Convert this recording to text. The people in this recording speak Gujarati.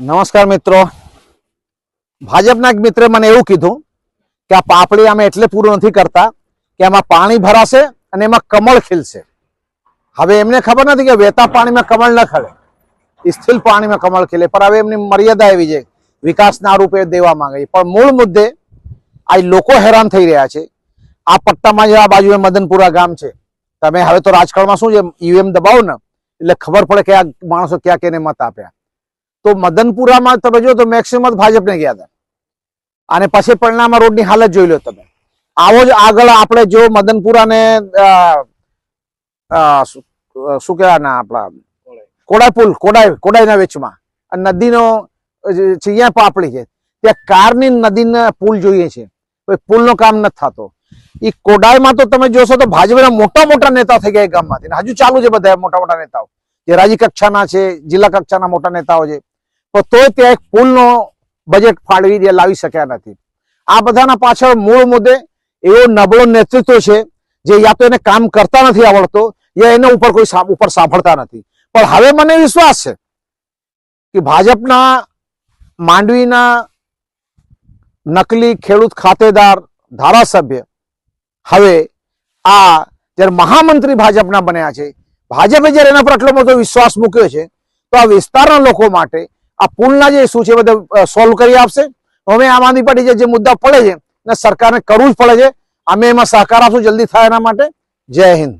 નમસ્કાર મિત્રો. ભાજપના એક મિત્રે મને એવું કીધું કે આ પાપડી અમે એટલે પૂરું નથી કરતા કે એમાં પાણી ભરાશે અને એમાં કમળ ખીલશે. હવે એમને ખબર નથી કે વહેતા પાણીમાં કમળ ન ખલે. સ્થિર પાણીમાં કમળ ખીલે. પણ હવે એમની મર્યાદા એવી છે. વિકાસના રૂપે દેવા માંગે પણ મૂળ મુદ્દે આ લોકો હેરાન થઈ રહ્યા છે. આ પટ્ટામાં જે આ બાજુ મદનપુરા ગામ છે. તમે હવે તો રાજકારણમાં શું છે? યુએમ દબાવો ને. એટલે ખબર પડે કે આ માણસો ક્યાં કેને મત આપ્યા. તો મદનપુરામાં તમે જો તો મેક્સિમમ ભાજપને ગયા હતા. અને પછી પરિણામમાં રોડની હાલત જોઈ લો તમે. આવો જ આગળ આપણે જો મદનપુરાને અ, અ, શું કહેવાય ના આપણા કોડાઈ પુલ કોડાઈ કોડાઈના વેચમાં. નદીનો અહીંયા પાપડી છે. ત્યાં કારની નદીના પુલ જોઈએ છે. પુલનો કામ નથી થતો. એ કોડાઈમાં તો તમે જોશો તો ભાજપના મોટા મોટા નેતા થઈ ગયા ગામમાંથી. હજુ ચાલુ છે બધા મોટા મોટા નેતાઓ. જે રાજ્ય કક્ષાના છે જિલ્લા કક્ષાના મોટા નેતાઓ છે. તો તોય ત્યાં એક પુલનો બજેટ ફાળવી લાવી શક્યા નથી. આ બધાના પાછળ મૂળ મુદ્દે એવો નબળો નેતૃત્વ છે, જે યા તો એને કામ કરતા નથી આવડતો, યા એના ઉપર કોઈ ઉપર સાંભળતા નથી. પણ હવે મને વિશ્વાસ છે કે ભાજપના માંડવીના નકલી ખેડૂત ખાતેદાર ધારાસભ્ય હવે આ જ્યારે મહામંત્રી ભાજપના બન્યા છે, ભાજપે જ્યારે એના પર આટલો મોટો વિશ્વાસ મૂક્યો છે, તો આ વિસ્તારના લોકો માટે આ પુલના જે શું છે બધા સોલ્વ કરી આપશે. હવે આમ આદમી પાર્ટી જે મુદ્દા પડે છે ને સરકારને કરવું જ પડે છે. અમે એમાં સહકાર આપશું જલ્દી થાય એના માટે. જય હિન્દ.